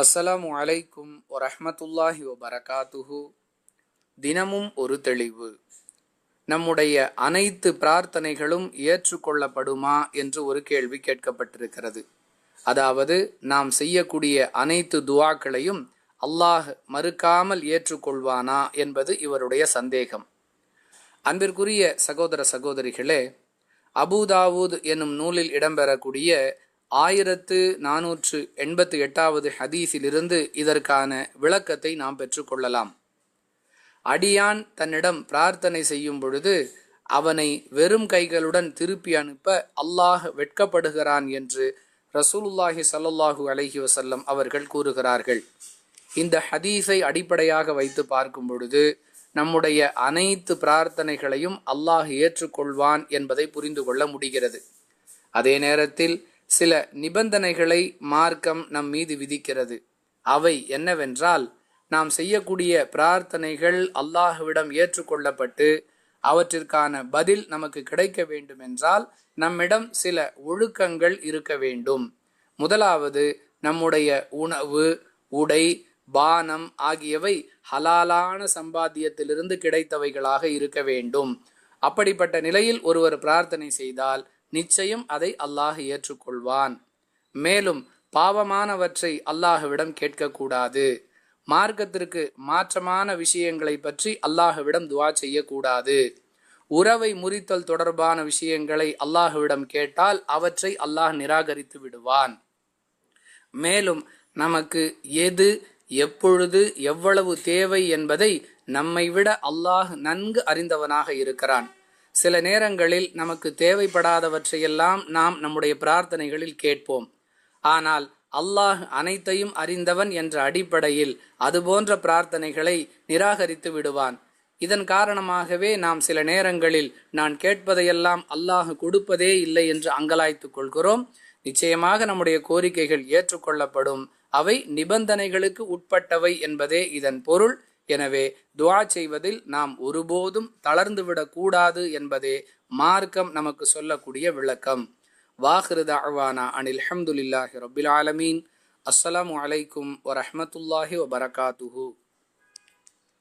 அஸ்ஸலாமு அலைக்கும் வரஹ்மத்துல்லாஹி வபரகாத்துஹு. தினமும் ஒரு தெளிவு. நம்முடைய அனைத்து பிரார்த்தனைகளும் ஏற்றுக்கொள்ளப்படுமா என்று ஒரு கேள்வி கேட்கப்பட்டிருக்கிறது. அதாவது நாம் செய்யக்கூடிய அனைத்து துவாக்களையும் அல்லாஹ் மறுக்காமல் ஏற்றுக்கொள்வானா என்பது இவருடைய சந்தேகம். அன்பிற்குரிய சகோதர சகோதரிகளே அபுதாவூத் என்னும் நூலில் இடம்பெறக்கூடிய ஆயிரத்து நானூற்று எண்பத்து எட்டாவது ஹதீஸிலிருந்து இதற்கான விளக்கத்தை நாம் பெற்றுக்கொள்ளலாம். அடியான் தன்னிடம் பிரார்த்தனை செய்யும் பொழுது அவனை வெறும் கைகளுடன் திருப்பி அனுப்ப அல்லாஹ் வெட்கப்படுகிறான் என்று ரசூலுல்லாஹி ஸல்லல்லாஹு அலஹி வசல்லம் அவர்கள் கூறுகிறார்கள். இந்த ஹதீஸை அடிப்படையாக வைத்து பார்க்கும் பொழுது நம்முடைய அனைத்து பிரார்த்தனைகளையும் அல்லாஹ் ஏற்றுக்கொள்வான் என்பதை புரிந்து கொள்ள முடிகிறது. அதே நேரத்தில் சில நிபந்தனைகளை மார்க்கம் நம் மீது விதிக்கிறது. அவை என்னவென்றால் நாம் செய்யக்கூடிய பிரார்த்தனைகள் அல்லாஹுவிடம் ஏற்றுக்கொள்ளப்பட்டு அவற்றிற்கான பதில் நமக்கு கிடைக்க வேண்டும் என்றால் நம்மிடம் சில ஒழுக்கங்கள் இருக்க வேண்டும். முதலாவது நம்முடைய உணவு உடை பானம் ஆகியவை ஹலாலான சம்பாத்தியத்திலிருந்து கிடைத்தவைகளாக இருக்க வேண்டும். அப்படிப்பட்ட நிலையில் ஒருவர் பிரார்த்தனை செய்தால் நிச்சயம் அதை அல்லாஹ் ஏற்றுக்கொள்வான். மேலும் பாவமானவற்றை அல்லாஹுவிடம் கேட்கக்கூடாது. மார்க்கத்திற்கு மாற்றமான விஷயங்களை பற்றி அல்லாஹுவிடம் துவா செய்யக்கூடாது. உறவை முறித்தல் தொடர்பான விஷயங்களை அல்லாஹுவிடம் கேட்டால் அவற்றை அல்லாஹ் நிராகரித்து விடுவான். மேலும் நமக்கு எது எப்பொழுது எவ்வளவு தேவை என்பதை நம்மை விட அல்லாஹ் நன்கு அறிந்தவனாக இருக்கிறான். சில நேரங்களில் நமக்கு தேவைப்படாதவற்றையெல்லாம் நாம் நம்முடைய பிரார்த்தனைகளில் கேட்போம். ஆனால் அல்லாஹ் அனைத்தையும் அறிந்தவன் என்ற அடிப்படையில் அதுபோன்ற பிரார்த்தனைகளை நிராகரித்து விடுவான். இதன் காரணமாகவே நாம் சில நேரங்களில் நான் கேட்பதையெல்லாம் அல்லாஹ் கொடுப்பதே இல்லை என்று அங்கலாய்த்து கொள்கிறோம். நிச்சயமாக நம்முடைய கோரிக்கைகள் ஏற்றுக்கொள்ளப்படும். அவை நிபந்தனைகளுக்கு உட்பட்டவை என்பதே இதன் பொருள். எனவே துவா செய்வதில் நாம் ஒருபோதும் தளர்ந்துவிடக்கூடாது என்பதே மார்க்கம் நமக்கு சொல்லக்கூடிய விளக்கம். வாஹிரு அவானா அனில் அஹமதுல்லாஹி ரபில் ஆலமீன். அஸ்ஸலாமு அலைக்கும் வரமத்துல்லாஹி வபரகாத்துஹூ.